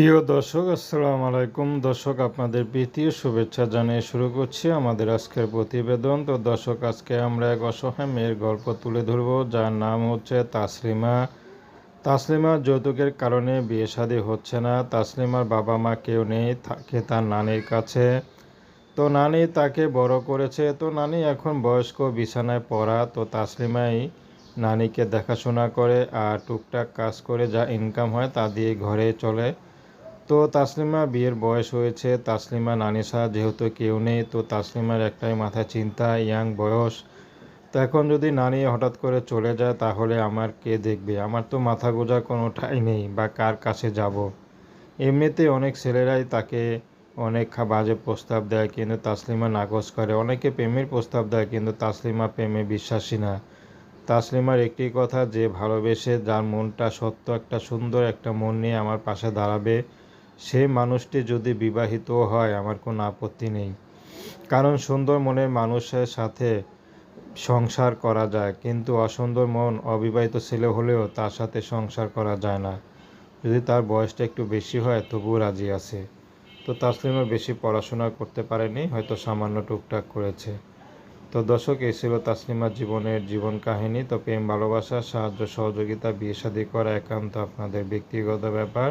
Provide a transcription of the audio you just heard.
প্রিয় দর্শক, আসসালামু আলাইকুম। দর্শক, আপনাদের প্রীতীয় শুভেচ্ছা জানিয়ে শুরু করছি আমাদের আজকের প্রতিবেদন। তো দর্শক, আজকে আমরা এক অসহায় মেয়ের গল্প তুলে ধরব, যার নাম হচ্ছে তাসলিমা। তাসলিমার যৌতুকের কারণে বিয়ে শাদী হচ্ছে না। তাসলিমার বাবা মা কেউ নেই থাকে তার নানির কাছে। তো নানি তাকে বড় করেছে। তো নানি এখন বয়স্ক, বিছানায় পড়া। তো তাসলিমাই নানিকে দেখাশোনা করে আর টুকটাক কাজ করে যা ইনকাম হয় তা দিয়ে ঘরে চলে। তো তাসলিমা বিয়ের বয়স হয়েছে। তাসলিমা, নানিসা যেহেতু কেউ নেই, তো তাসলিমার একটাই মাথা চিন্তা, ইয়াং বয়স। তো এখন যদি নানি হঠাৎ করে চলে যায়, তাহলে আমার কে দেখবে? আমার তো মাথা গোজা কোনোটাই নেই, বা কার কাছে যাব? এমনিতে অনেক ছেলেরাই তাকে অনেক বাজে প্রস্তাব দেয়, কিন্তু তাসলিমা নাকচ করে। অনেকে প্রেমের প্রস্তাব দেয়, কিন্তু তাসলিমা প্রেমে বিশ্বাসী না। তাসলিমার একটি কথা, যে ভালোবেসে যার মনটা সত্য, একটা সুন্দর একটা মন নিয়ে আমার পাশে দাঁড়াবে সেই মানুষটি যদি বিবাহিত হয়, আমার কোনো আপত্তি নেই। কারণ সুন্দর মনের মানুষের সাথে সংসার করা যায়, কিন্তু অসুন্দর মন অবিবাহিত ছেলে হলেও তার সাথে সংসার করা যায় না। যদি তার বয়সটা একটু বেশি হয়, তবুও রাজি আছে। তো তাসলিমা বেশি পড়াশোনা করতে পারেনি, হয়তো সামান্য টুকটাক করেছে। তো দর্শক, এই ছিল তাসলিমার জীবনের জীবন কাহিনী। তো প্রেম, ভালোবাসা, সাহায্য, সহযোগিতা, বিয়ে, শাদী করা একান্ত আপনাদের ব্যক্তিগত ব্যাপার।